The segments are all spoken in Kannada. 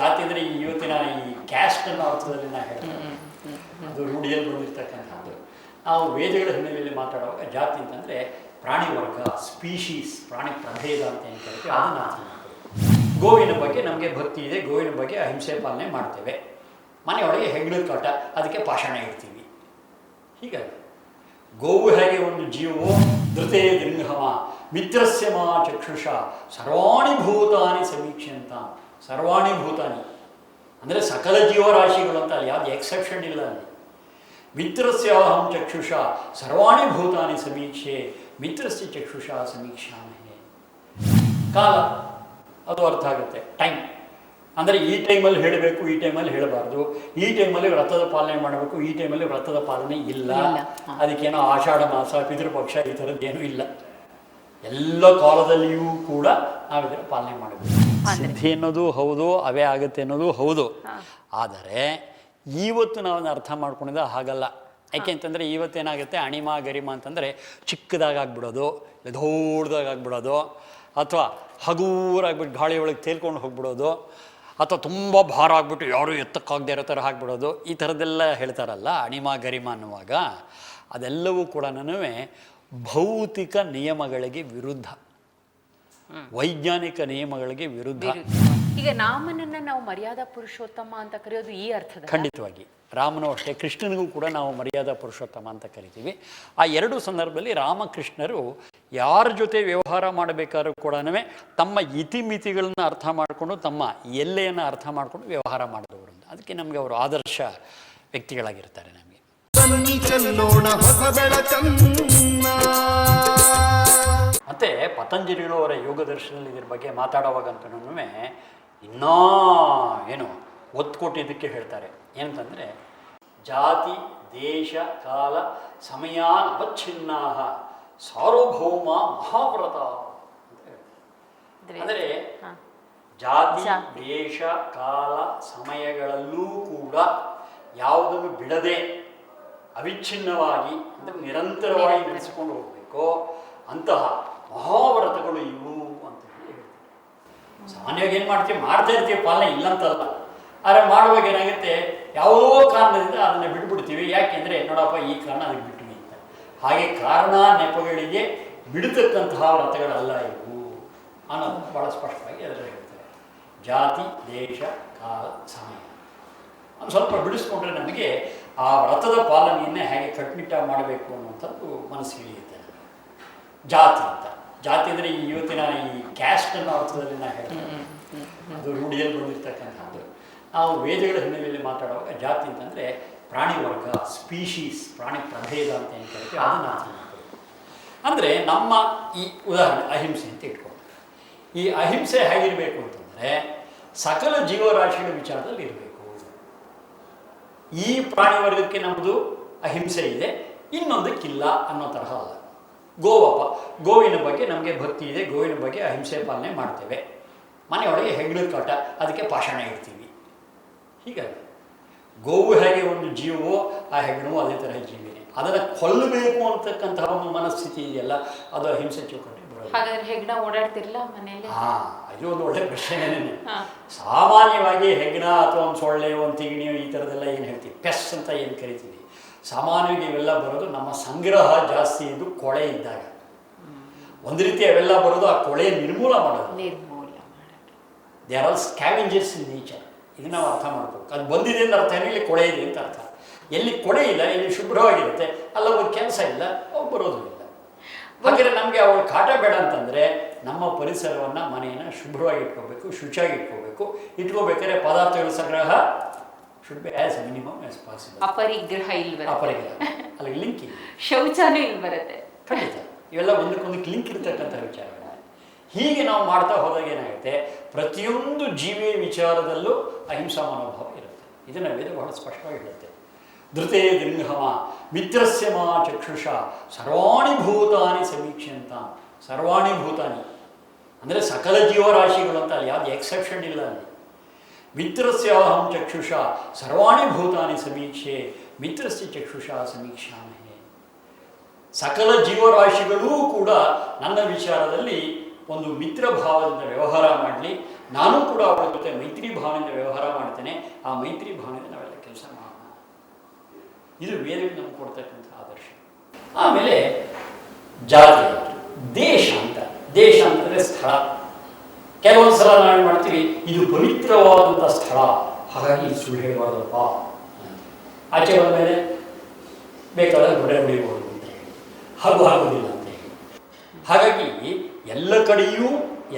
ಜಾತಿ ಅಂದರೆ ಈ ಇವತ್ತಿನ ಈ ಕ್ಯಾಸ್ಟ್ ಅನ್ನೋ ಅರ್ಥದಲ್ಲಿ ನಾ ಹೇಳ್ತೇನೆ ಅದು ರೂಢಿಯಲ್ಲಿ ಬಂದಿರತಕ್ಕಂಥದ್ದು ನಾವು ವೇದಗಳ ಹಿನ್ನೆಲೆಯಲ್ಲಿ ಮಾತಾಡುವಾಗ ಜಾತಿ ಅಂತಂದರೆ ಪ್ರಾಣಿ ವರ್ಗ ಸ್ಪೀಶೀಸ್ ಪ್ರಾಣಿ ಪ್ರಭೇದ ಅಂತ ಏನು ಕರಿತೀವಿ ಅದನ್ನು ಅರ್ಥ ಗೋವಿನ ಬಗ್ಗೆ ನಮಗೆ ಭಕ್ತಿ ಇದೆ ಗೋವಿನ ಬಗ್ಗೆ ಅಹಿಂಸೆ ಪಾಲನೆ ಮಾಡ್ತೇವೆ. ಮನೆಯೊಳಗೆ ಹೆಗ್ಲು ತೋಟ ಅದಕ್ಕೆ ಪಾಷಾಣ ಇಡ್ತೀವಿ. ಹೀಗಾಗಿ ಗೋವು ಹೇಗೆ ಒಂದು ಜೀವವು ಧೃತೇ ದೃಂಗಮ ಮಿತ್ರಸ್ಯ ಮಾ ಚಕ್ಷುಷ ಸರ್ವಾಣಿ ಭೂತಾನಿ ಸಮೀಕ್ಷಂತ ಸರ್ವಾಣಿ ಭೂತಾನಿ. ಅಂದರೆ ಸಕಲ ಜೀವರಾಶಿಗಳು ಅಂತ ಅಲ್ಲಿ ಯಾವುದು ಎಕ್ಸೆಪ್ಷನ್ ಇಲ್ಲ ಅಲ್ಲಿ. ಮಿತ್ರಸ್ಯ ಅಹಂ ಚಕ್ಷುಷ ಸರ್ವಾಣಿ ಭೂತಾನಿ ಸಮೀಕ್ಷೆ ಮಿತ್ರಸ್ಯ ಚಕ್ಷುಷ ಸಮೀಕ್ಷಾಮಹೆ. ಕಾಲ ಅದು ಅರ್ಥ ಆಗುತ್ತೆ. ಟೈಮ್ ಅಂದರೆ ಈ ಟೈಮಲ್ಲಿ ಹೇಳಬೇಕು ಈ ಟೈಮಲ್ಲಿ ಹೇಳಬಾರ್ದು. ಈ ಟೈಮಲ್ಲಿ ವ್ರತದ ಪಾಲನೆ ಮಾಡಬೇಕು ಈ ಟೈಮಲ್ಲಿ ವ್ರತದ ಪಾಲನೆ ಇಲ್ಲ. ಅದಕ್ಕೇನೋ ಆಷಾಢ ಮಾಸ ಪಿತೃಪಕ್ಷ ಈ ಥರದ್ದೇನೂ ಇಲ್ಲ. ಎಲ್ಲ ಕಾಲದಲ್ಲಿಯೂ ಕೂಡ ನಾವಿದ್ರೆ ಪಾಲನೆ ಮಾಡಬೇಕು. ಸಿದ್ಧಿ ಅನ್ನೋದು ಹೌದು ಅವೇ ಆಗುತ್ತೆ ಅನ್ನೋದು ಹೌದು. ಆದರೆ ಇವತ್ತು ನಾವು ಅರ್ಥ ಮಾಡ್ಕೊಂಡಿದ್ದ ಹಾಗಲ್ಲ. ಯಾಕೆ ಅಂತಂದರೆ ಇವತ್ತೇನಾಗುತ್ತೆ ಅಣಿಮ ಗರಿಮ ಅಂತಂದರೆ ಚಿಕ್ಕದಾಗಾಗ್ಬಿಡೋದು ದೊಡ್ಡದಾಗಾಗ್ಬಿಡೋದು ಅಥವಾ ಹಗೂರಾಗ್ಬಿಟ್ಟು ಗಾಳಿ ಒಳಗೆ ತೇಲ್ಕೊಂಡು ಹೋಗ್ಬಿಡೋದು ಅಥವಾ ತುಂಬ ಭಾರ ಆಗ್ಬಿಟ್ಟು ಯಾರು ಎತ್ತಕ್ಕಾಗದೇ ಇರೋ ಥರ ಹಾಕ್ಬಿಡೋದು ಈ ಥರದ್ದೆಲ್ಲ ಹೇಳ್ತಾರಲ್ಲ ಅಣಿಮ ಗರಿಮ ಅನ್ನುವಾಗ ಅದೆಲ್ಲವೂ ಕೂಡ ಭೌತಿಕ ನಿಯಮಗಳಿಗೆ ವಿರುದ್ಧ. ವೈಜ್ಞಾನಿಕ ನಿಯಮಗಳಿಗೆ ವಿರುದ್ಧ. ಈಗ ರಾಮನನ್ನ ನಾವು ಮರ್ಯಾದಾ ಪುರುಷೋತ್ತಮ ಅಂತ ಕರೆಯೋದು ಈ ಅರ್ಥ ಖಂಡಿತವಾಗಿ. ರಾಮನು ಅಷ್ಟೇ ಕೃಷ್ಣನಿಗೂ ಕೂಡ ನಾವು ಮರ್ಯಾದಾ ಪುರುಷೋತ್ತಮ ಅಂತ ಕರಿತೀವಿ. ಆ ಎರಡು ಸಂದರ್ಭದಲ್ಲಿ ರಾಮಕೃಷ್ಣರು ಯಾರ ಜೊತೆ ವ್ಯವಹಾರ ಮಾಡಬೇಕಾದ್ರೂ ಕೂಡ ತಮ್ಮ ಇತಿಮಿತಿಗಳನ್ನ ಅರ್ಥ ಮಾಡಿಕೊಂಡು ತಮ್ಮ ಎಲ್ಲೆಯನ್ನು ಅರ್ಥ ಮಾಡಿಕೊಂಡು ವ್ಯವಹಾರ ಮಾಡಿದವರು ಅಂತ. ಅದಕ್ಕೆ ನಮಗೆ ಅವರು ಆದರ್ಶ ವ್ಯಕ್ತಿಗಳಾಗಿರ್ತಾರೆ ನಮಗೆ. ಮತ್ತು ಪತಂಜಲಿಗಳು ಅವರ ಯೋಗ ದರ್ಶನದಲ್ಲಿ ಇದ್ರ ಬಗ್ಗೆ ಮಾತಾಡೋವಾಗಂತೂ ಇನ್ನೂ ಏನು ಒತ್ತು ಕೊಟ್ಟಿದ್ದಕ್ಕೆ ಹೇಳ್ತಾರೆ ಏನಂತಂದರೆ ಜಾತಿ ದೇಶ ಕಾಲ ಸಮಯ ಅವಚ್ಛಿನ್ನ ಸಾರ್ವಭೌಮ ಮಹಾವ್ರತ. ಅಂದರೆ ಜಾತಿ. ದೇಶ ಕಾಲ ಸಮಯಗಳಲ್ಲೂ ಕೂಡ ಯಾವುದನ್ನು ಬಿಡದೆ ಅವಿಚ್ಛಿನ್ನವಾಗಿ ಅಂದರೆ ನಿರಂತರವಾಗಿ ನಿರಂತರ. ನಡೆಸಿಕೊಂಡು ಹೋಗಬೇಕು ಅಂತಹ ಮಹಾವ್ರತಗಳು ಇವು ಅಂತ ಹೇಳಿ ಸಾಮಾನ್ಯವಾಗಿ ಏನು ಮಾಡ್ತೀವಿ? ಮಾಡ್ತಾ ಇರ್ತೀವಿ, ಪಾಲನೆ ಇಲ್ಲ ಅಂತಲ್ಲ ಆದರೆ ಮಾಡುವಾಗ ಏನಾಗುತ್ತೆ? ಯಾವುದೋ ಕಾರಣದಿಂದ ಅದನ್ನು ಬಿಟ್ಬಿಡ್ತೀವಿ. ಯಾಕೆಂದರೆ ನೋಡಪ್ಪ, ಈ ಕಾರಣ ಅದಕ್ಕೆ ಬಿಟ್ಟು ಅಂತ. ಹಾಗೆ ಕಾರಣ ನೆಪಗಳಿಗೆ ಬಿಡತಕ್ಕಂತಹ ವ್ರತಗಳಲ್ಲ ಇವು ಅನ್ನೋದು ಬಹಳ ಸ್ಪಷ್ಟವಾಗಿ ಅದರಲ್ಲಿ ಹೇಳ್ತಾರೆ. ಜಾತಿ, ದೇಶ, ಕಾಲ, ಸಮಯ. ಒಂದು ಸ್ವಲ್ಪ ಬಿಡಿಸ್ಕೊಂಡ್ರೆ ನಮಗೆ ಆ ವ್ರತದ ಪಾಲನೆಯನ್ನೇ ಹೇಗೆ ಕಟ್ಟುನಿಟ್ಟಾಗಿ ಮಾಡಬೇಕು ಅನ್ನುವಂಥದ್ದು ಮನಸ್ಸಿಗೆ ಇಳಿಯುತ್ತೆ ಜಾತಿ ಅಂತ. ಜಾತಿ ಅಂದರೆ ಈ ಇವತ್ತಿನ ಈ ಕ್ಯಾಸ್ಟ್ ಅನ್ನೋ ಅರ್ಥದಲ್ಲಿ ನಾ ಹೇಳ್ತೇನೆ ಅದು ರೂಢಿಯಲ್ಲಿ ಬಂದಿರತಕ್ಕಂಥದ್ದು ನಾವು ವೇದಗಳ ಹಿನ್ನೆಲೆಯಲ್ಲಿ ಮಾತಾಡುವಾಗ ಜಾತಿ ಅಂತಂದರೆ ಪ್ರಾಣಿ ವರ್ಗ ಸ್ಪೀಶೀಸ್ ಪ್ರಾಣಿ ಪ್ರಭೇದ ಅಂತ ಏನು ಕರಿತೀವಿ ಅದನ್ನು ಅರ್ಥ ಅಂದರೆ ನಮ್ಮ ಈ ಉದಾಹರಣೆ ಅಹಿಂಸೆ ಅಂತ ಇಟ್ಕೊಂಡು ಈ ಅಹಿಂಸೆ ಹೇಗಿರಬೇಕು ಅಂತಂದರೆ ಸಕಲ ಜೀವರಾಶಿಗಳ ವಿಚಾರದಲ್ಲಿ ಇರಬೇಕು. ಈ ಪ್ರಾಣಿ ವರ್ಗಕ್ಕೆ ನಮ್ಮದು ಅಹಿಂಸೆ ಇದೆ ಇನ್ನೊಂದಕ್ಕಿಲ್ಲ ಅನ್ನೋ ತರಹ ಅಲ್ಲ. ಗೋವಪ್ಪ. ಗೋವಿನ ಬಗ್ಗೆ ನಮಗೆ ಭಕ್ತಿ ಇದೆ. ಗೋವಿನ ಬಗ್ಗೆ ಅಹಿಂಸೆ ಪಾಲನೆ ಮಾಡ್ತೇವೆ. ಮನೆಯೊಳಗೆ ಹೆಗ್ಳು ಕಾಟ ಅದಕ್ಕೆ ಪಾಷಾಣ ಇಡ್ತೀವಿ. ಹೀಗಾಗಿ ಗೋವು ಹೇಗೆ ಒಂದು ಜೀವವೋ ಆ ಹೆಗ್ಗಣವು ಅದೇ ಥರ ಜೀವಿನೇ. ಅದನ್ನು ಕೊಲ್ಲಬೇಕು ಅಂತಕ್ಕಂತಹ ಒಂದು ಮನಸ್ಥಿತಿ ಇದೆಯಲ್ಲ ಅದು ಅಹಿಂಸೆ ಚೌಕಟ್ಟೆ ಬರೋದು ಹಾಗಾದ್ರೆ ಹೆಗ್ಣ ಓಡಾಡ್ತಿರಲ್ಲ ಹಾ ಇದು ಒಂದು ಒಳ್ಳೆ ಪ್ರಶ್ನೆನೇ ಹಾ. ಸಾಮಾನ್ಯವಾಗಿ ಹೆಗ್ಣ ಅಥವಾ ಒಂದು ಸೊಳ್ಳೆ ಒಂದು ತಿಗಣಿಯೋ ಈ ಥರದೆಲ್ಲ ಏನು ಹೇಳ್ತೀವಿ? ಪೆಸ್ ಅಂತ ಏನು ಕರಿತೀವಿ? ಸಾಮಾನ್ಯವಾಗಿ ಇವೆಲ್ಲ ಬರೋದು ನಮ್ಮ ಸಂಗ್ರಹ ಜಾಸ್ತಿ ಇದು ಕೊಳೆ ಇದ್ದಾಗ. ಒಂದು ರೀತಿ ಅವೆಲ್ಲ ಬರೋದು ಆ ಕೊಳೆ ನಿರ್ಮೂಲ ಮಾಡೋದು. ನಿರ್ಮೂಲ they are all scavengers in nature ಇದು ನಾವು ಅರ್ಥ ಮಾಡ್ಬೇಕು. ಅದು ಬಂದಿದೆ ಅಂತ ಅರ್ಥ ಇಲ್ಲಿ ಕೊಳೆ ಇದೆ ಅಂತ ಅರ್ಥ. ಎಲ್ಲಿ ಕೊಳೆ ಇಲ್ಲ ಎಲ್ಲಿ ಶುಭ್ರವಾಗಿರುತ್ತೆ ಅಲ್ಲ ಒಂದು ಕೆಲಸ ಇಲ್ಲ ಅವು ಬರೋದು ಇಲ್ಲ. ಹಾಗಾದ್ರೆ ನಮಗೆ ಅವಳು ಕಾಟ ಬೇಡ ಅಂತಂದರೆ ನಮ್ಮ ಪರಿಸರವನ್ನು ಮನೆಯನ್ನು ಶುಭ್ರವಾಗಿ ಇಟ್ಕೋಬೇಕು ಶುಚಿಯಾಗಿ ಇಟ್ಕೋಬೇಕು ಇಟ್ಕೋಬೇಕಾದ್ರೆ ಪದಾರ್ಥಗಳ ಸಂಗ್ರಹ should be as minimum as possible ಅಪರಿಗ್ರಹ ಇಲ್ಲಿ ಬರುತ್ತೆ ಅಪರಿಗ್ರಹ. ಅಲ್ಲಿ ಲಿಂಕ್ ಇದೆ ಶೌಚಾನು ಇಲ್ಲಿ ಬರುತ್ತೆ ಖಂಡಿತ. ಇವೆಲ್ಲ ಒಂದಕ್ಕೊಂದಕ್ಕೆ ಲಿಂಕ್ ಇರ್ತಕ್ಕಂಥ ವಿಚಾರಗಳು ಹೀಗೆ ನಾವು ಮಾಡ್ತಾ ಹೋದಾಗ ಏನಾಗುತ್ತೆ? ಪ್ರತಿಯೊಂದು ಜೀವಿಯ ವಿಚಾರದಲ್ಲೂ ಅಹಿಂಸಾ ಮನೋಭಾವ ಇರುತ್ತೆ. ಇದನ್ನು ವೇದ ಬಹಳ ಸ್ಪಷ್ಟವಾಗಿ ಹೇಳುತ್ತೆ. ಧೃತೇ ದೃಂಗಮ ಮಿತ್ರಸ್ಯ ಮಾ ಚಕ್ಷುಷ ಸರ್ವಾಣಿ ಭೂತಾನಿ ಸಮೀಕ್ಷೆಂತ. ಸರ್ವಾಣಿ ಭೂತಾನಿ. ಅಂದರೆ ಸಕಲ ಜೀವರಾಶಿಗಳು ಅಂತ ಅಲ್ಲಿ ಯಾವುದು ಎಕ್ಸೆಪ್ಷನ್ ಇಲ್ಲ ಅಲ್ಲಿ. ಅಹಂ ಚಕ್ಷುಷ ಸರ್ವಾಣಿ ಭೂತಾನಿ ಸಮೀಕ್ಷೆ ಮಿತ್ರಸ್ಯ ಚಕ್ಷುಷ ಸಮೀಕ್ಷಾಮಹೆ ಸಕಲ ಜೀವರಾಶಿಗಳೂ ಕೂಡ ನನ್ನ ವಿಚಾರದಲ್ಲಿ ಒಂದು ಮಿತ್ರ ಭಾವದಿಂದ ವ್ಯವಹಾರ ಮಾಡಲಿ. ನಾನು ಕೂಡ ಅವರ ಜೊತೆ ಮೈತ್ರಿ ಭಾವನೆಯಿಂದ ವ್ಯವಹಾರ ಮಾಡ್ತೇನೆ. ಆ ಮೈತ್ರಿ ಭಾವನೆಯಿಂದ ನಾವೆಲ್ಲ ಕೆಲಸ ಮಾಡೋಣ. ಇದು ವೇದಕ್ಕೆ ನಮ್ಗೆ ಕೊಡ್ತಕ್ಕಂಥ ಆದರ್ಶ. ಆಮೇಲೆ ಜಾತಿ, ದೇಶ ಅಂತ. ದೇಶ ಅಂತಂದರೆ ಸ್ಥಳ. ಕೆಲವೊಂದು ಸಲ ನಾವು ಮಾಡ್ತೀವಿ, ಇದು ಪವಿತ್ರವಾದಂಥ ಸ್ಥಳ. ಹಾಗಾಗಿ ಸುಳ್ಳು ಹೇಳಬಾರ್ದಪ್ಪ ಅಂತ. ಆಚೆ ಬಂದ ಮೇಲೆ ಬೇಕಾದ್ರೆ ಹೊಡೆ ಹೊಡಿಬೋದು ಅಂತ ಹಾಗೂ ಆಗೋದಿಲ್ಲ ಅಂತ ಹಾಗಾಗಿ ಎಲ್ಲ ಕಡೆಯೂ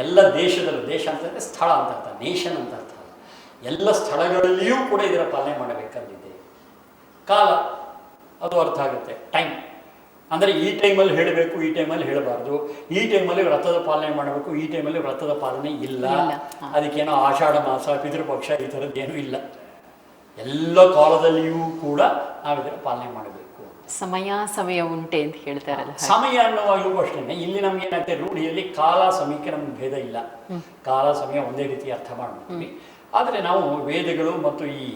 ಎಲ್ಲ ದೇಶದಲ್ಲೂ, ದೇಶ ಅಂತಂದರೆ ಸ್ಥಳ ಅಂತ ಅರ್ಥ, ನೇಷನ್ ಅಂತ ಅರ್ಥ. ಎಲ್ಲ ಸ್ಥಳಗಳಲ್ಲಿಯೂ ಕೂಡ ಇದರ ಪಾಲನೆ ಮಾಡಬೇಕಂದಿದೆ ಕಾಲ, ಅದು ಅರ್ಥ ಆಗುತ್ತೆ. ಟೈಮ್. ಅಂದರೆ ಈ ಟೈಮಲ್ಲಿ ಹೇಳಬೇಕು ಈ ಟೈಮಲ್ಲಿ ಹೇಳಬಾರ್ದು. ಈ ಟೈಮಲ್ಲಿ ವ್ರತದ ಪಾಲನೆ ಮಾಡಬೇಕು ಈ ಟೈಮಲ್ಲಿ ವ್ರತದ ಪಾಲನೆ ಇಲ್ಲ. ಅದಕ್ಕೇನೋ ಆಷಾಢ ಮಾಸ ಪಿತೃಪಕ್ಷ ಈ ಥರದ್ದೇನೂ ಇಲ್ಲ. ಎಲ್ಲ ಕಾಲದಲ್ಲಿಯೂ ಕೂಡ ನಾವು ಇದರ ಪಾಲನೆ ಮಾಡಬೇಕು. ಸಮಯ ಸಮಯ ಉಂಟೆ ಅಂತ ಹೇಳ್ತಾರಲ್ಲ. ಸಮಯ ಅನ್ನುವಾಗಲೂ ಅಷ್ಟೇ ಇಲ್ಲಿ ನಮ್ಗೆ ಏನಾಗ್ತದೆ ರೂಢಿಯಲ್ಲಿ ಕಾಲ ಸಮಯಕ್ಕೆ ನಮ್ಗೆ ಭೇದ ಇಲ್ಲ. ಕಾಲ ಸಮಯ ಒಂದೇ ರೀತಿ ಅರ್ಥ ಮಾಡ್ಬಿಡ್ತೀವಿ. ಆದರೆ ನಾವು ವೇದಗಳು ಮತ್ತು ಈ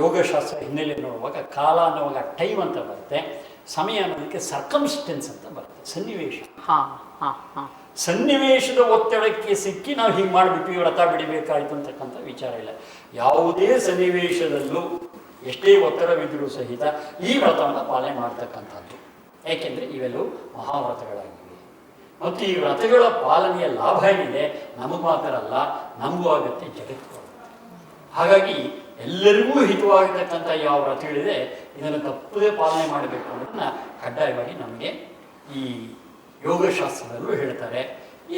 ಯೋಗಶಾಸ್ತ್ರ ಹಿನ್ನೆಲೆ ನೋಡುವಾಗ ಕಾಲ ಅನ್ನುವಾಗ ಟೈಮ್ ಅಂತ ಬರುತ್ತೆ. ಸಮಯ ಅನ್ನೋದಕ್ಕೆ ಸರ್ಕಮ್ಸ್ಟೆನ್ಸ್ ಅಂತ ಬರುತ್ತೆ ಸನ್ನಿವೇಶ. ಹಾ ಹಾ ಹಾ. ಸನ್ನಿವೇಶದ ಒತ್ತಡಕ್ಕೆ ಸಿಕ್ಕಿ ನಾವು ಹೀಗೆ ಮಾಡಿಬಿಟ್ವಿ ವ್ರತ ಬಿಡಬೇಕಾಯ್ತು ಅಂತಕ್ಕಂಥ ವಿಚಾರ ಇಲ್ಲ. ಯಾವುದೇ ಸನ್ನಿವೇಶದಲ್ಲೂ ಎಷ್ಟೇ ಒತ್ತಡವಿದ್ದರೂ ಸಹಿತ ಈ ವ್ರತವನ್ನು ಪಾಲನೆ ಮಾಡ್ತಕ್ಕಂಥದ್ದು. ಏಕೆಂದರೆ ಇವೆಲ್ಲವೂ ಮಹಾವ್ರತಗಳಾಗಿವೆ. ಮತ್ತು ಈ ವ್ರತಗಳ ಪಾಲನೆಯ ಲಾಭ ಏನಿದೆ? ನಮಗೆ ಮಾತ್ರ ಅಲ್ಲ ನಮಗೂ ಆಗುತ್ತೆ ಜಗತ್ತು ಹಾಗಾಗಿ ಎಲ್ಲರಿಗೂ ಹಿತವಾಗಿರ್ತಕ್ಕಂಥ ಯಾವ ವ್ರತಗಳಿದೆ ಇದನ್ನು ತಪ್ಪದೇ ಪಾಲನೆ ಮಾಡಬೇಕು ಅನ್ನೋದನ್ನ ಕಡ್ಡಾಯವಾಗಿ ನಮಗೆ ಈ ಯೋಗಶಾಸ್ತ್ರದಲ್ಲೂ ಹೇಳ್ತಾರೆ.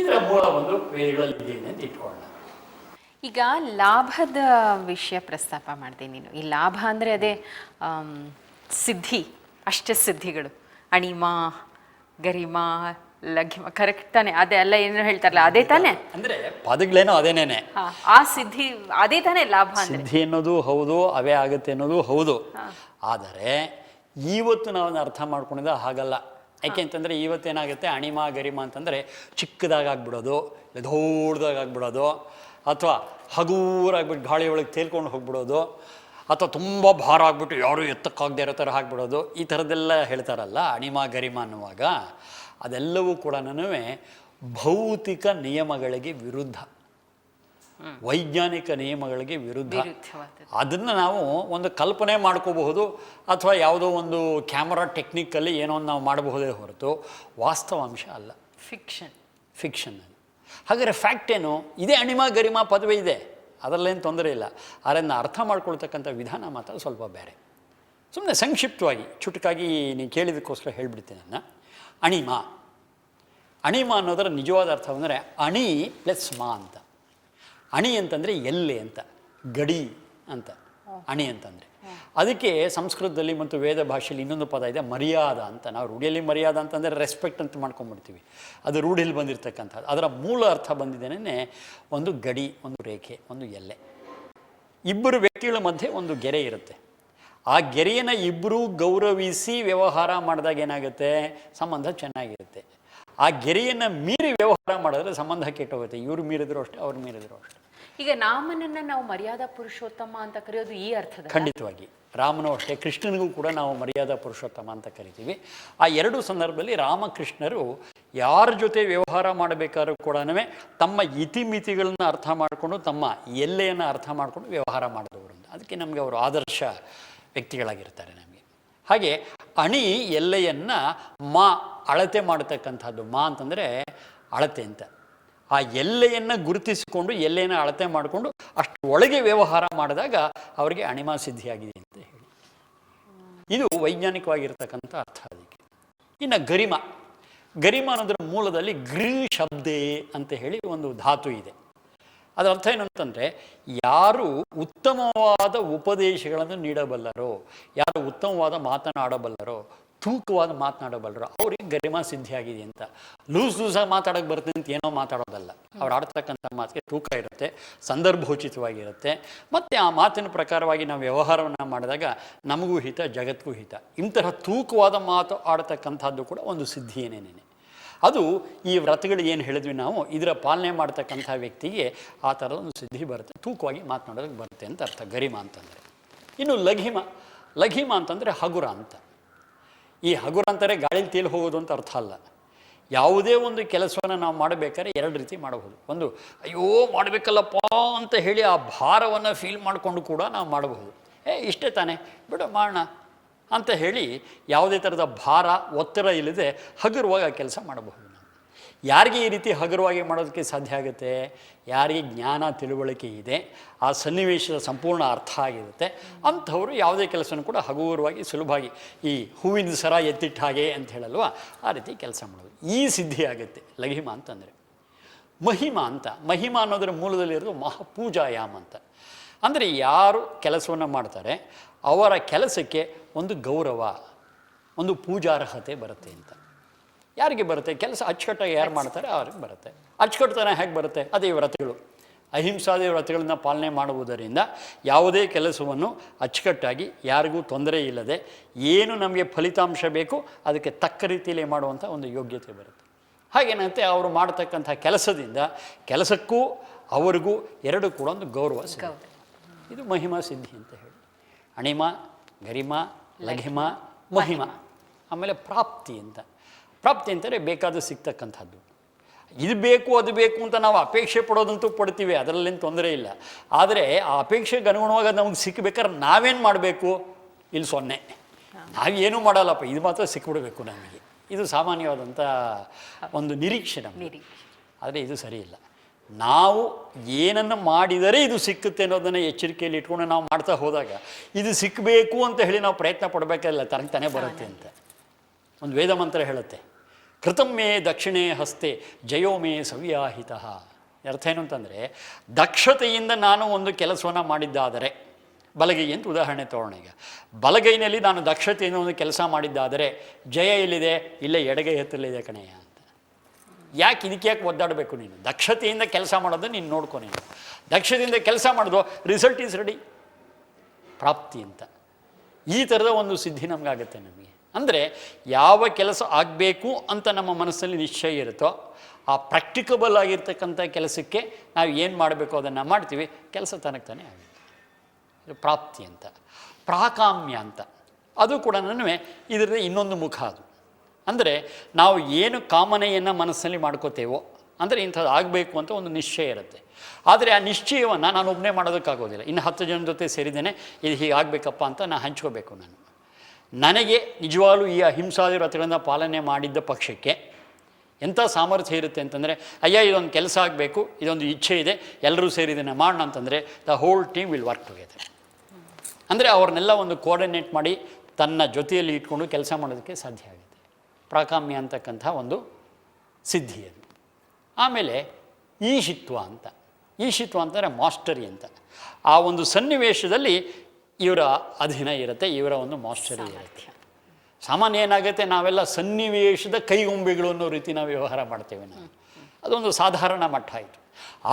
ಇದರ ಮೂಲ ಒಂದು ವೇದಗಳಲ್ಲಿ ಇದೆ ಅಂತ ಇಟ್ಕೊಳ್ಳೋಣ. ಈಗ ಲಾಭದ ವಿಷಯ ಪ್ರಸ್ತಾಪ ಮಾಡಿದೆ ನೀನು. ಈ ಲಾಭ ಅಂದರೆ ಅದೇ ಸಿದ್ಧಿ, ಅಷ್ಟ ಸಿದ್ಧಿಗಳು. ಅಣಿಮಾ, ಗರಿಮ ಲಘಿಮ ಕರೆಕ್ಟ್ ತಾನೆ. ಅದೇ ಅಲ್ಲ ಏನು ಹೇಳ್ತಾರಲ್ಲ ಅದೇ ತಾನೆ? ಅಂದ್ರೆ ಪದಗಳೇನೋ ಅದೇನೇನೆ. ಆ ಸಿದ್ಧಿ ಅದೇ ತಾನೇ ಲಾಭ ಸಿದ್ಧಿ ಅನ್ನೋದು ಹೌದು ಅವೇ ಆಗುತ್ತೆ ಅನ್ನೋದು ಹೌದು. ಆದರೆ ಇವತ್ತು ನಾವು ಅರ್ಥ ಮಾಡ್ಕೊಂಡಿದ್ದ ಹಾಗಲ್ಲ. ಯಾಕೆ ಅಂತಂದರೆ ಇವತ್ತೇನಾಗುತ್ತೆ ಅಣಿಮ ಗರಿಮ ಅಂತಂದರೆ ಚಿಕ್ಕದಾಗ ಆಗ್ಬಿಡೋದು ದೊಡ್ಡದಾಗ ಆಗ್ಬಿಡೋದು ಅಥವಾ ಹಗೂರಾಗ್ಬಿಟ್ಟು ಗಾಳಿ ಒಳಗೆ ತೇಲ್ಕೊಂಡು ಹೋಗ್ಬಿಡೋದು ಅಥವಾ ತುಂಬ ಭಾರ ಆಗ್ಬಿಟ್ಟು ಯಾರು ಎತ್ತಕ್ಕಾಗದೇ ಇರೋ ಥರ ಆಗ್ಬಿಡೋದು ಈ ಥರದ್ದೆಲ್ಲ ಹೇಳ್ತಾರಲ್ಲ ಅಣಿಮ ಗರಿಮ ಅನ್ನುವಾಗ ಅದೆಲ್ಲವೂ ಕೂಡ ಭೌತಿಕ ನಿಯಮಗಳಿಗೆ ವಿರುದ್ಧ. ವೈಜ್ಞಾನಿಕ ನಿಯಮಗಳಿಗೆ ವಿರುದ್ಧ. ಅದನ್ನು ನಾವು ಒಂದು ಕಲ್ಪನೆ ಮಾಡ್ಕೋಬಹುದು ಅಥವಾ ಯಾವುದೋ ಒಂದು ಕ್ಯಾಮರಾ ಟೆಕ್ನಿಕಲ್ಲಿ ಏನೋ ಒಂದು ನಾವು ಮಾಡಬಹುದೇ ಹೊರತು ವಾಸ್ತವಾಂಶ ಅಲ್ಲ. ಫಿಕ್ಷನ್ ಫಿಕ್ಷನ್ ಹಾಗಾದರೆ ಫ್ಯಾಕ್ಟ್ ಏನು? ಇದೇ ಅಣಿಮ ಗರಿಮ ಪದವಿ ಇದೆ. ಅದರಲ್ಲೇನು ತೊಂದರೆ ಇಲ್ಲ. ಅದನ್ನು ಅರ್ಥ ಮಾಡ್ಕೊಳ್ತಕ್ಕಂಥ ವಿಧಾನ ಮಾತ್ರ ಸ್ವಲ್ಪ ಬೇರೆ. ಸುಮ್ಮನೆ ಸಂಕ್ಷಿಪ್ತವಾಗಿ ಚುಟುಕಾಗಿ ನೀನು ಕೇಳಿದಕ್ಕೋಸ್ಕರ ಹೇಳಿಬಿಡ್ತೀನಿ ನನ್ನ ಅಣಿಮ. ಅಣಿಮ ಅನ್ನೋದರ ನಿಜವಾದ ಅರ್ಥ ಅಂದರೆ ಅಣಿ ಪ್ಲಸ್ ಮಾ ಅಂತ. ಅಣಿ ಅಂತಂದರೆ ಎಲ್ಲೆ ಅಂತ, ಗಡಿ ಅಂತ. ಅಣಿ ಅಂತಂದರೆ. ಅದಕ್ಕೆ ಸಂಸ್ಕೃತದಲ್ಲಿ ಮತ್ತು ವೇದ ಭಾಷೆಯಲ್ಲಿ ಇನ್ನೊಂದು ಪದ ಇದೆ, ಮರ್ಯಾದ ಅಂತ. ನಾವು ರೂಢಿಯಲ್ಲಿ ಮರ್ಯಾದ ಅಂತಂದರೆ ರೆಸ್ಪೆಕ್ಟ್ ಅಂತ ಮಾಡ್ಕೊಂಡ್ಬಿಡ್ತೀವಿ ಅದು ರೂಢಿಯಲ್ಲಿ ಬಂದಿರತಕ್ಕಂಥದ್ದು. ಅದರ ಮೂಲ ಅರ್ಥ ಬಂದಿದ್ದೇನೆ ಒಂದು ಗಡಿ, ಒಂದು ರೇಖೆ, ಒಂದು ಎಲ್ಲೆ ಇಬ್ಬರು ವ್ಯಕ್ತಿಗಳ ಮಧ್ಯೆ ಒಂದು ಗೆರೆ ಇರುತ್ತೆ. ಆ ಗೆರೆಯನ್ನ ಇಬ್ಬರೂ ಗೌರವಿಸಿ ವ್ಯವಹಾರ ಮಾಡಿದಾಗ ಏನಾಗುತ್ತೆ? ಸಂಬಂಧ ಚೆನ್ನಾಗಿರುತ್ತೆ. ಆ ಗೆರೆಯನ್ನು ಮೀರಿ ವ್ಯವಹಾರ ಮಾಡಿದ್ರೆ ಸಂಬಂಧ ಕೆಟ್ಟೋಗುತ್ತೆ. ಇವ್ರು ಮೀರಿದ್ರು ಅಷ್ಟೇ ಅವ್ರು ಮೀರಿದ್ರು ಅಷ್ಟೇ. ಈಗ ರಾಮನನ್ನ ನಾವು ಮರ್ಯಾದಾ ಪುರುಷೋತ್ತಮ ಅಂತ ಕರೆಯೋದು ಈ ಅರ್ಥದ ಖಂಡಿತವಾಗಿ. ರಾಮನು ಅಷ್ಟೇ ಕೃಷ್ಣನಿಗೂ ಕೂಡ ನಾವು ಮರ್ಯಾದಾ ಪುರುಷೋತ್ತಮ ಅಂತ ಕರಿತೀವಿ. ಆ ಎರಡು ಸಂದರ್ಭದಲ್ಲಿ ರಾಮಕೃಷ್ಣರು ಯಾರ ಜೊತೆ ವ್ಯವಹಾರ ಮಾಡಬೇಕಾದ್ರೂ ಕೂಡ ತಮ್ಮ ಇತಿಮಿತಿಗಳನ್ನ ಅರ್ಥ ಮಾಡಿಕೊಂಡು ತಮ್ಮ ಎಲ್ಲೆಯನ್ನು ಅರ್ಥ ಮಾಡಿಕೊಂಡು ವ್ಯವಹಾರ ಮಾಡಿದವರು ಅದಕ್ಕೆ ನಮಗೆ ಅವರು ಆದರ್ಶ ವ್ಯಕ್ತಿಗಳಾಗಿರ್ತಾರೆ ನಮಗೆ. ಹಾಗೆ ಅಣಿ ಎಲ್ಲೆಯನ್ನು ಮಾ ಅಳತೆ ಮಾಡತಕ್ಕಂಥದ್ದು ಮಾ ಅಂತಂದರೆ ಅಳತೆ ಅಂತ. ಆ ಎಲ್ಲೆಯನ್ನು ಗುರುತಿಸಿಕೊಂಡು ಎಲ್ಲೆಯನ್ನು ಅಳತೆ ಮಾಡಿಕೊಂಡು ಅಷ್ಟು ಒಳಗೆ ವ್ಯವಹಾರ ಮಾಡಿದಾಗ ಅವರಿಗೆ ಅಣಿಮಾ ಸಿದ್ಧಿಯಾಗಿದೆ ಅಂತ ಹೇಳಿ. ಇದು ವೈಜ್ಞಾನಿಕವಾಗಿರ್ತಕ್ಕಂಥ ಅರ್ಥ ಅದಕ್ಕೆ. ಇನ್ನು ಗರಿಮ. ಗರಿಮ ಅನ್ನೋದ್ರ ಮೂಲದಲ್ಲಿ ಗ್ರೀ ಶಬ್ದೇ ಅಂತ ಹೇಳಿ ಒಂದು ಧಾತು ಇದೆ. ಅದರ ಅರ್ಥ ಏನು ಅಂತಂದರೆ ಯಾರು ಉತ್ತಮವಾದ ಉಪದೇಶಗಳನ್ನು ನೀಡಬಲ್ಲರೋ, ಯಾರು ಉತ್ತಮವಾದ ಮಾತನಾಡಬಲ್ಲರೋ, ತೂಕವಾದ ಮಾತನಾಡಬಲ್ಲರೋ, ಅವ್ರಿಗೆ ಗರಿಮಾ ಸಿದ್ಧಿಯಾಗಿದೆ ಅಂತ. ಲೂಸ್ ಲೂಸಾಗಿ ಮಾತಾಡೋಕೆ ಬರುತ್ತೆ ಅಂತ ಏನೋ ಮಾತಾಡೋದಲ್ಲ. ಅವ್ರು ಆಡ್ತಕ್ಕಂಥ ಮಾತಿಗೆ ತೂಕ ಇರುತ್ತೆ ಸಂದರ್ಭೋಚಿತವಾಗಿರುತ್ತೆ ಮತ್ತು ಆ ಮಾತಿನ ಪ್ರಕಾರವಾಗಿ ನಾವು ವ್ಯವಹಾರವನ್ನು ಮಾಡಿದಾಗ ನಮಗೂ ಹಿತ, ಜಗತ್ತಿಗೂ ಹಿತ. ಇಂತಹ ತೂಕವಾದ ಮಾತು ಆಡ್ತಕ್ಕಂಥದ್ದು ಕೂಡ ಒಂದು ಸಿದ್ಧಿ ಏನೇನೇನೆ ಅದು ಈ ವ್ರತಗಳು ಏನು ಹೇಳಿದ್ವಿ ನಾವು, ಇದರ ಪಾಲನೆ ಮಾಡ್ತಕ್ಕಂಥ ವ್ಯಕ್ತಿಗೆ ಆ ಥರದ ಒಂದು ಸಿದ್ಧಿ ಬರುತ್ತೆ, ತೂಕವಾಗಿ ಮಾತನಾಡೋದಕ್ಕೆ ಬರುತ್ತೆ ಅಂತ ಅರ್ಥ, ಗರಿಮ ಅಂತಂದರೆ. ಇನ್ನು ಲಘಿಮ ಲಘಿಮ ಅಂತಂದರೆ ಹಗುರ ಅಂತ. ಈ ಹಗುರ ಅಂತಾರೆ ಗಾಳಿಲಿ ತೇಲಿ ಹೋಗೋದು ಅಂತ ಅರ್ಥ ಅಲ್ಲ. ಯಾವುದೇ ಒಂದು ಕೆಲಸವನ್ನು ನಾವು ಮಾಡಬೇಕಾದ್ರೆ ಎರಡು ರೀತಿ ಮಾಡಬಹುದು. ಒಂದು, ಅಯ್ಯೋ ಮಾಡಬೇಕಲ್ಲಪ್ಪ ಅಂತ ಹೇಳಿ ಆ ಭಾರವನ್ನು ಫೀಲ್ ಮಾಡಿಕೊಂಡು ಕೂಡ ನಾವು ಮಾಡಬಹುದು. ಏ, ಇಷ್ಟೇ ತಾನೇ. ಬಿಡು ಮಾಡೋಣ ಅಂತ ಹೇಳಿ ಯಾವುದೇ ಥರದ ಭಾರ, ಒತ್ತಡ ಇಲ್ಲದೆ ಹಗುರವಾಗಿ ಕೆಲಸ ಮಾಡಬಹುದು ನಾನು ಯಾರಿಗೆ ಈ ರೀತಿ ಹಗುರವಾಗಿ ಮಾಡೋದಕ್ಕೆ ಸಾಧ್ಯ ಆಗುತ್ತೆ? ಯಾರಿಗೆ ಜ್ಞಾನ, ತಿಳುವಳಿಕೆ ಇದೆ? ಆ ಸನ್ನಿವೇಶದ ಸಂಪೂರ್ಣ ಅರ್ಥ ಆಗಿರುತ್ತೆ. ಅಂಥವರು ಯಾವುದೇ ಕೆಲಸನೂ ಕೂಡ ಹಗುರವಾಗಿ, ಸುಲಭವಾಗಿ ಈ ಹೂವಿನ ಸರ ಎತ್ತಿಟ್ಟ ಹಾಗೆ ಅಂತ ಹೇಳಲ್ವ? ಆ ರೀತಿ ಕೆಲಸ ಮಾಡೋದು. ಈ ಸಿದ್ಧಿ ಆಗುತ್ತೆ. ಲಘಿಮ ಅಂತಂದರೆ. ಮಹಿಮಾ ಅಂತ. ಮಹಿಮಾ ಅನ್ನೋದರ ಮೂಲದಲ್ಲಿರೋದು ಮಹಾಪೂಜಾಯಾಮ್ ಅಂತ. ಅಂದರೆ ಯಾರು ಕೆಲಸವನ್ನು ಮಾಡ್ತಾರೆ, ಅವರ ಕೆಲಸಕ್ಕೆ ಒಂದು ಗೌರವ ಒಂದು ಪೂಜಾರ್ಹತೆ ಬರುತ್ತೆ ಅಂತ. ಯಾರಿಗೆ ಬರುತ್ತೆ? ಕೆಲಸ ಅಚ್ಚುಕಟ್ಟಾಗಿ ಯಾರು ಮಾಡ್ತಾರೆ? ಅವ್ರಿಗೆ ಬರುತ್ತೆ. ಅಚ್ಚುಕಟ್ಟುತನ ಹೇಗೆ ಬರುತ್ತೆ? ಅದೇ ವ್ರತಗಳು. ಅಹಿಂಸಾದಿ ವ್ರತಗಳನ್ನ ಪಾಲನೆ ಮಾಡುವುದರಿಂದ ಯಾವುದೇ ಕೆಲಸವನ್ನು ಅಚ್ಚುಕಟ್ಟಾಗಿ ಯಾರಿಗೂ ತೊಂದರೆ ಇಲ್ಲದೆ ಏನು ನಮಗೆ ಫಲಿತಾಂಶ ಬೇಕು ಅದಕ್ಕೆ ತಕ್ಕ ರೀತಿಯಲ್ಲಿ ಮಾಡುವಂಥ ಒಂದು ಯೋಗ್ಯತೆ ಬರುತ್ತೆ. ಹಾಗೇನಂತೆ ಅವರು ಮಾಡತಕ್ಕಂಥ ಕೆಲಸದಿಂದ ಕೆಲಸಕ್ಕೂ ಅವರಿಗೂ ಎರಡು ಕೂಡ ಒಂದು ಗೌರವ ಸಿಗುತ್ತೆ. ಇದು ಮಹಿಮಾ ಸಿದ್ಧಿ ಅಂತ ಹೇಳಿ. ಅಣಿಮ ಗರಿಮ ಲಘಿಮ ಮಹಿಮ ಆಮೇಲೆ ಪ್ರಾಪ್ತಿ ಅಂತ. ಪ್ರಾಪ್ತಿ ಅಂತಾರೆ ಬೇಕಾದ ಸಿಗ್ತಕ್ಕಂಥದ್ದು. ಇದು ಬೇಕು ಅದು ಬೇಕು ಅಂತ ನಾವು ಅಪೇಕ್ಷೆ ಪಡೋದಂತೂ ಪಡ್ತೀವಿ ಅದರಲ್ಲೇನು ತೊಂದರೆ ಇಲ್ಲ. ಆದರೆ ಆ ಅಪೇಕ್ಷೆಗೆ ಅನುಗುಣವಾಗಿ ನಮ್ಗೆ ನಮಗೆ ಸಿಕ್ಕಬೇಕಾದ್ರೆ ನಾವೇನು ಮಾಡಬೇಕು? ಇಲ್ಲಿ ಸೊನ್ನೆ. ನಾವೇನು ಮಾಡಲ್ಲಪ್ಪ ಇದು ಮಾತ್ರ ಸಿಕ್ಬಿಡಬೇಕು ನಮಗೆ. ಇದು ಸಾಮಾನ್ಯವಾದಂಥ ಒಂದು ನಿರೀಕ್ಷೆ ನಮಗೆ. ಆದರೆ ಇದು ಸರಿ ಇಲ್ಲ ನಾವು ಏನನ್ನು ಮಾಡಿದರೆ ಇದು ಸಿಕ್ಕುತ್ತೆ ಅನ್ನೋದನ್ನು ಎಚ್ಚರಿಕೆಯಲ್ಲಿ ಇಟ್ಕೊಂಡು ನಾವು ಮಾಡ್ತಾ ಹೋದಾಗ, ಇದು ಸಿಕ್ಕಬೇಕು ಅಂತ ಹೇಳಿ ನಾವು ಪ್ರಯತ್ನ ಪಡಬೇಕಲ್ಲ ತನಗೆ ತಾನೇ ಬರುತ್ತೆ ಅಂತ. ಒಂದು ವೇದ ಮಂತ್ರ ಹೇಳುತ್ತೆ ಕೃತಮ್ಮೆ ದಕ್ಷಿಣೆ ಹಸ್ತೆ ಜಯೋಮೇ ಸವ್ಯಾಹಿತ. ಅರ್ಥ ಏನು ಅಂತಂದರೆ, ದಕ್ಷತೆಯಿಂದ ನಾನು ಒಂದು ಕೆಲಸವನ್ನು ಮಾಡಿದ್ದಾದರೆ, ಬಲಗೈ ಅಂತ ಉದಾಹರಣೆ ತಗೊಳ್ಳೋಣ ಈಗ. ಬಲಗೈನಲ್ಲಿ ನಾನು ದಕ್ಷತೆಯಿಂದ ಒಂದು ಕೆಲಸ ಮಾಡಿದ್ದಾದರೆ, ಜಯ ಎಲ್ಲಿದೆ? ಇಲ್ಲೇ ಎಡಗೈ ಹತ್ತಲಿದೆ ಕಣೆಯ ಯಾಕೆ ಇದಕ್ಕೆ ಯಾಕೆ ಒದ್ದಾಡಬೇಕು ನೀನು? ದಕ್ಷತೆಯಿಂದ ಕೆಲಸ ಮಾಡೋದು ನೀನು ನೋಡ್ಕೊ ನೀನು. ದಕ್ಷತೆಯಿಂದ ಕೆಲಸ ಮಾಡೋದು ರಿಸಲ್ಟ್ ಈಸ್ ರೆಡಿ ಪ್ರಾಪ್ತಿ ಅಂತ. ಈ ಥರದ ಒಂದು ಸಿದ್ಧಿ ನಮಗಾಗುತ್ತೆ ನಮಗೆ. ಅಂದರೆ ಯಾವ ಕೆಲಸ ಆಗಬೇಕು ಅಂತ ನಮ್ಮ ಮನಸ್ಸಲ್ಲಿ ನಿಶ್ಚಯ ಇರುತ್ತೋ, ಆ ಪ್ರಾಕ್ಟಿಕಬಲ್ ಆಗಿರ್ತಕ್ಕಂಥ ಕೆಲಸಕ್ಕೆ ನಾವು ಏನು ಮಾಡಬೇಕು ಅದನ್ನು ಮಾಡ್ತೀವಿ, ಕೆಲಸ ತನಕ ತಾನೇ ಆಗುತ್ತೆ ಇದು ಪ್ರಾಪ್ತಿ ಅಂತ. ಪ್ರಾಕಾಮ್ಯ ಅಂತ. ಅದು ಕೂಡ ನನಗೆ ಇದರದ ಇನ್ನೊಂದು ಮುಖ ಅದು. ಅಂದರೆ ನಾವು ಏನು ಕಾಮನೆಯನ್ನು ಮನಸ್ಸಲ್ಲಿ ಮಾಡ್ಕೋತೇವೋ, ಅಂದರೆ ಇಂಥದ್ದು ಆಗಬೇಕು ಅಂತ ಒಂದು ನಿಶ್ಚಯ ಇರುತ್ತೆ. ಆದರೆ ಆ ನಿಶ್ಚಯವನ್ನು ನಾನು ಒಬ್ಬನೇ ಮಾಡೋದಕ್ಕಾಗೋದಿಲ್ಲ. ಇನ್ನು ಹತ್ತು ಜನ ಜೊತೆ ಸೇರಿದ್ದೇನೆ, ಇದು ಹೀಗೆ ಆಗಬೇಕಪ್ಪ ಅಂತ ನಾನು ಹಂಚ್ಕೋಬೇಕು ನಾನು. ನನಗೆ ನಿಜವಾಗಲೂ ಈ ಅಹಿಂಸಾದಿ ವ್ರತಗಳನ್ನು ಪಾಲನೆ ಮಾಡಿದ್ದ ಪಕ್ಷಕ್ಕೆ ಎಂಥ ಸಾಮರ್ಥ್ಯ ಇರುತ್ತೆ ಅಂತಂದರೆ, ಅಯ್ಯ, ಇದೊಂದು ಕೆಲಸ ಆಗಬೇಕು, ಇದೊಂದು ಇಚ್ಛೆ ಇದೆ ಎಲ್ಲರೂ ಸೇರಿ ಮಾಡೋಣ ಅಂತಂದರೆ the whole team will work together ಅಂದರೆ ಅವ್ರನ್ನೆಲ್ಲ ಒಂದು ಕೋಆರ್ಡಿನೇಟ್ ಮಾಡಿ ತನ್ನ ಜೊತೆಯಲ್ಲಿ ಇಟ್ಕೊಂಡು ಕೆಲಸ ಮಾಡೋದಕ್ಕೆ ಸಾಧ್ಯ ಆಗುತ್ತೆ ಪ್ರಾಕಾಮ್ಯ ಅಂತಕ್ಕಂಥ ಒಂದು ಸಿದ್ಧಿ ಅದು ಆಮೇಲೆ ಈಶಿತ್ವ ಅಂತ. ಈಶಿತ್ವ ಅಂತಂದರೆ ಮಾಸ್ಟರಿ ಅಂತ. ಆ ಒಂದು ಸನ್ನಿವೇಶದಲ್ಲಿ ಇವರ ಅಧೀನ ಇರುತ್ತೆ ಇವರ ಒಂದು ಮಾಸ್ಟರಿ ಇರುತ್ತೆ. ಸಾಮಾನ್ಯ ಏನಾಗುತ್ತೆ ನಾವೆಲ್ಲ ಸನ್ನಿವೇಶದ ಕೈಗೊಂಬೆಗಳು ಅನ್ನೋ ರೀತಿ ನಾವು ವ್ಯವಹಾರ ಮಾಡ್ತೇವೆ ನಾವು. ಅದೊಂದು ಸಾಧಾರಣ ಮಟ್ಟ ಆಯಿತು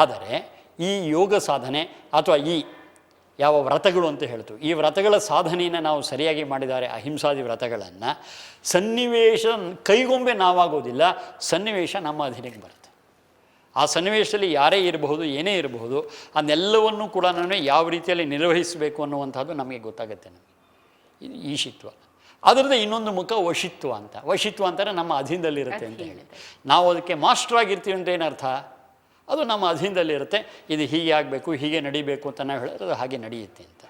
ಆದರೆ ಈ ಯೋಗ ಸಾಧನೆ ಅಥವಾ ಈ ಯಾವ ವ್ರತಗಳು ಅಂತ ಹೇಳ್ತು ಈ ವ್ರತಗಳ ಸಾಧನೆಯನ್ನು ನಾವು ಸರಿಯಾಗಿ ಮಾಡಿದ್ದಾರೆ ಅಹಿಂಸಾದಿ ವ್ರತಗಳನ್ನು. ಸನ್ನಿವೇಶ ಕೈಗೊಂಬೆ ನಾವಾಗೋದಿಲ್ಲ ಸನ್ನಿವೇಶ ನಮ್ಮ ಅಧೀನಕ್ಕೆ ಬರುತ್ತೆ. ಆ ಸನ್ನಿವೇಶದಲ್ಲಿ ಯಾರೇ ಇರಬಹುದು ಏನೇ ಇರಬಹುದು ಅದನ್ನೆಲ್ಲವನ್ನು ಕೂಡ ನಾನು ಯಾವ ರೀತಿಯಲ್ಲಿ ನಿರ್ವಹಿಸಬೇಕು ಅನ್ನುವಂಥದ್ದು ನಮಗೆ ಗೊತ್ತಾಗುತ್ತೆ ನಮಗೆ. ಇದು ಈಶಿತ್ವ ಅದರದ್ದು ಇನ್ನೊಂದು ಮುಖ ವಶಿತ್ವ ಅಂತ. ವಶಿತ್ವ ಅಂತಾರೆ ನಮ್ಮ ಅಧೀನದಲ್ಲಿರುತ್ತೆ ಅಂತ ಹೇಳಿ. ನಾವು ಅದಕ್ಕೆ ಮಾಸ್ಟರ್ ಆಗಿರ್ತೀವಿ ಅಂತ ಏನರ್ಥ? ಅದು ನಮ್ಮ ಅಧೀನದಲ್ಲಿರುತ್ತೆ ಇದು ಹೀಗೆ ಆಗಬೇಕು ಹೀಗೆ ನಡಿಬೇಕು ಅಂತ ನಾವು ಹೇಳಿದ್ರೆ ಅದು ಹಾಗೆ ನಡೆಯುತ್ತೆ ಅಂತ.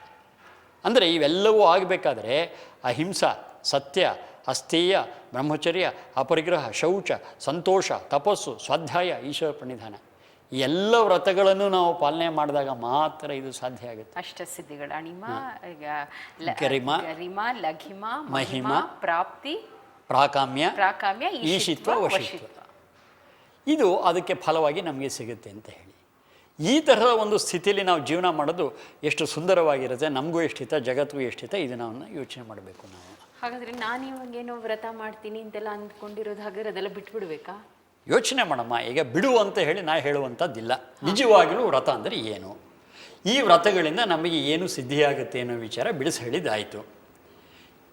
ಅಂದರೆ ಇವೆಲ್ಲವೂ ಆಗಬೇಕಾದ್ರೆ ಅಹಿಂಸಾ ಸತ್ಯ ಅಸ್ಥೇಯ ಬ್ರಹ್ಮಚರ್ಯ ಅಪರಿಗ್ರಹ ಶೌಚ ಸಂತೋಷ ತಪಸ್ಸು ಸ್ವಾಧ್ಯಾಯ ಈಶ್ವರ ಪ್ರಣಿಧಾನ. ಈ ಎಲ್ಲ ವ್ರತಗಳನ್ನು ನಾವು ಪಾಲನೆ ಮಾಡಿದಾಗ ಮಾತ್ರ ಇದು ಸಾಧ್ಯ ಆಗುತ್ತೆ. ಅಷ್ಟಸಿದ್ಧಿಗಳು ಅಣಿಮ ಈಗ ಲ- ಗರಿಮ, ಗರಿಮ ಲಘಿಮ ಮಹಿಮ, ಪ್ರಾಪ್ತಿ ಪ್ರಾಕಾಮ್ಯ ಪ್ರಾಕಾಮ್ಯ ಈಶಿತ್ವ ವಶಿತ್ವ. ಇದು ಅದಕ್ಕೆ ಫಲವಾಗಿ ನಮಗೆ ಸಿಗುತ್ತೆ ಅಂತ ಹೇಳಿ. ಈ ತರಹದ ಒಂದು ಸ್ಥಿತಿಯಲ್ಲಿ ನಾವು ಜೀವನ ಮಾಡೋದು ಎಷ್ಟು ಸುಂದರವಾಗಿರುತ್ತೆ ನಮಗೂ ಎಷ್ಟಿತ ಜಗತ್ತಿಗೂ ಎಷ್ಟಿತ ಇದನ್ನು ಯೋಚನೆ ಮಾಡಬೇಕು ನಾವು. ಹಾಗಾದರೆ ನಾನು ಇವಾಗ ಏನೋ ವ್ರತ ಮಾಡ್ತೀನಿ ಅಂತೆಲ್ಲ ಅಂದ್ಕೊಂಡಿರೋದು ಹಾಗಾದ್ರೆ ಅದೆಲ್ಲ ಬಿಟ್ಬಿಡ್ಬೇಕಾ? ಯೋಚನೆ ಮಾಡಮ್ಮ ಈಗ ಬಿಡು ಅಂತ ಹೇಳಿ ನಾ ಹೇಳುವಂಥದ್ದಿಲ್ಲ. ನಿಜವಾಗಿಯೂ ವ್ರತ ಅಂದರೆ ಏನು? ಈ ವ್ರತಗಳಿಂದ ನಮಗೆ ಏನು ಸಿದ್ಧಿಯಾಗುತ್ತೆ ಅನ್ನೋ ವಿಚಾರ ಬಿಡಿಸಿ ಹೇಳಿದ್ದಾಯಿತು.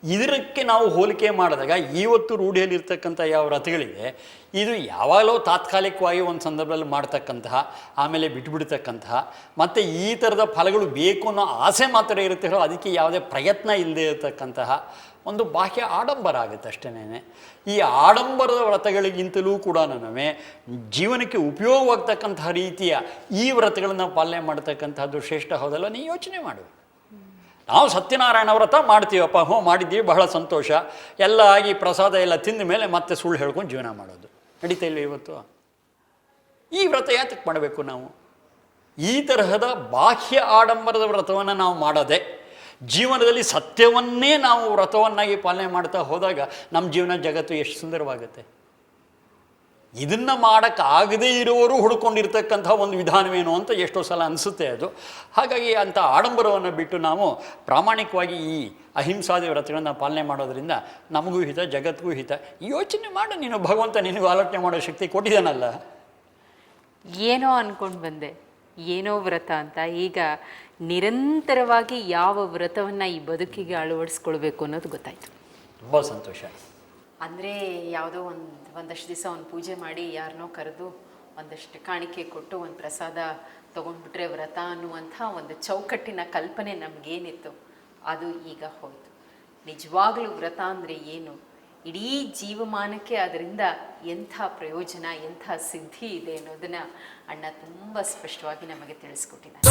ಇದಕ್ಕೆ ನಾವು ಹೋಲಿಕೆ ಮಾಡಿದಾಗ ಇವತ್ತು ರೂಢಿಯಲ್ಲಿರ್ತಕ್ಕಂಥ ಯಾವ ರಥಗಳಿದೆ ಇದು ಯಾವಾಗಲೂ ತಾತ್ಕಾಲಿಕವಾಗಿ ಒಂದು ಸಂದರ್ಭದಲ್ಲಿ ಮಾಡ್ತಕ್ಕಂತಹ, ಆಮೇಲೆ ಬಿಟ್ಬಿಡ್ತಕ್ಕಂತಹ, ಮತ್ತು ಈ ಥರದ ಫಲಗಳು ಬೇಕು ಅನ್ನೋ ಆಸೆ ಮಾತ್ರ ಇರುತ್ತೆ ಅದಕ್ಕೆ ಯಾವುದೇ ಪ್ರಯತ್ನ ಇಲ್ಲದೆ ಇರತಕ್ಕಂತಹ ಒಂದು ಬಾಹ್ಯ ಆಡಂಬರ ಆಗುತ್ತೆ ಅಷ್ಟೇನೆ ಈ ಆಡಂಬರದ ವ್ರತಗಳಿಗಿಂತಲೂ ಕೂಡ ನಮಗೆ ಜೀವನಕ್ಕೆ ಉಪಯೋಗವಾಗ್ತಕ್ಕಂತಹ ರೀತಿಯ ಈ ವ್ರತಗಳನ್ನು ಪಾಲನೆ ಮಾಡ್ತಕ್ಕಂಥದ್ದು ಶ್ರೇಷ್ಠ ಹೌದಲ್ಲ ನೀ ಯೋಚನೆ ಮಾಡು. ನಾವು ಸತ್ಯನಾರಾಯಣ ವ್ರತ ಮಾಡ್ತೀವಪ್ಪ, ಹ್ಞೂ, ಮಾಡಿದ್ದೀವಿ, ಬಹಳ ಸಂತೋಷ. ಎಲ್ಲ ಆಗಿ ಪ್ರಸಾದ ಎಲ್ಲ ತಿಂದ ಮೇಲೆ ಮತ್ತೆ ಸುಳ್ಳು ಹೇಳ್ಕೊಂಡು ಜೀವನ ಮಾಡೋದು. ನಡೀತಾ ಇಲ್ವ ಇವತ್ತು? ಈ ವ್ರತ ಯಾತಕ್ಕೆ ಮಾಡಬೇಕು ನಾವು? ಈ ತರಹದ ಬಾಹ್ಯ ಆಡಂಬರದ ವ್ರತವನ್ನು ನಾವು ಮಾಡದೆ, ಜೀವನದಲ್ಲಿ ಸತ್ಯವನ್ನೇ ನಾವು ವ್ರತವನ್ನಾಗಿ ಪಾಲನೆ ಮಾಡ್ತಾ ಹೋದಾಗ ನಮ್ಮ ಜೀವನ ಜಗತ್ತು ಎಷ್ಟು ಸುಂದರವಾಗುತ್ತೆ. ಇದನ್ನು ಮಾಡೋಕ್ಕಾಗದೇ ಇರೋರು ಹುಡ್ಕೊಂಡಿರ್ತಕ್ಕಂಥ ಒಂದು ವಿಧಾನವೇನು ಅಂತ ಎಷ್ಟೋ ಸಲ ಅನಿಸುತ್ತೆ ಅದು. ಹಾಗಾಗಿ ಅಂಥ ಆಡಂಬರವನ್ನು ಬಿಟ್ಟು ನಾವು ಪ್ರಾಮಾಣಿಕವಾಗಿ ಈ ಅಹಿಂಸಾದಿ ವ್ರತಗಳನ್ನು ಪಾಲನೆ ಮಾಡೋದ್ರಿಂದ ನಮಗೂ ಹಿತ ಜಗತ್ತಿಗೂ ಹಿತ. ಯೋಚನೆ ಮಾಡು ನೀನು ಭಗವಂತ ನಿನಗೂ ಆಲೋಚನೆ ಮಾಡೋ ಶಕ್ತಿ ಕೊಟ್ಟಿದ್ದಾನಲ್ಲ. ಏನೋ ಅನ್ಕೊಂಡು ಬಂದೆ. ಏನೋ ವ್ರತ ಅಂತ. ಈಗ ನಿರಂತರವಾಗಿ ಯಾವ ವ್ರತವನ್ನು ಈ ಬದುಕಿಗೆ ಅಳವಡಿಸ್ಕೊಳ್ಬೇಕು ಅನ್ನೋದು ಗೊತ್ತಾಯಿತು. ತುಂಬ ಸಂತೋಷ. ಅಂದರೆ ಯಾವುದೋ ಒಂದು, ಒಂದಷ್ಟು ದಿವಸ ಒಂದು ಪೂಜೆ ಮಾಡಿ ಯಾರನ್ನೋ ಕರೆದು ಒಂದಷ್ಟು ಕಾಣಿಕೆ ಕೊಟ್ಟು ಒಂದು ಪ್ರಸಾದ ತೊಗೊಂಡ್ಬಿಟ್ರೆ ವ್ರತ ಅನ್ನುವಂಥ ಒಂದು ಚೌಕಟ್ಟಿನ ಕಲ್ಪನೆ ನಮಗೇನಿತ್ತು, ಅದು ಈಗ ಹೋಯಿತು. ನಿಜವಾಗಲೂ ವ್ರತ ಅಂದರೆ ಏನು? ಇಡೀ ಜೀವಮಾನಕ್ಕೆ ಅದರಿಂದ ಎಂಥ ಪ್ರಯೋಜನ, ಎಂಥ ಸಿದ್ಧಿ ಇದೆ ಅನ್ನೋದನ್ನ ಅಣ್ಣ ತುಂಬ ಸ್ಪಷ್ಟವಾಗಿ ನಮಗೆ ತಿಳಿಸ್ಕೊಟ್ಟಿದ್ದಾರೆ.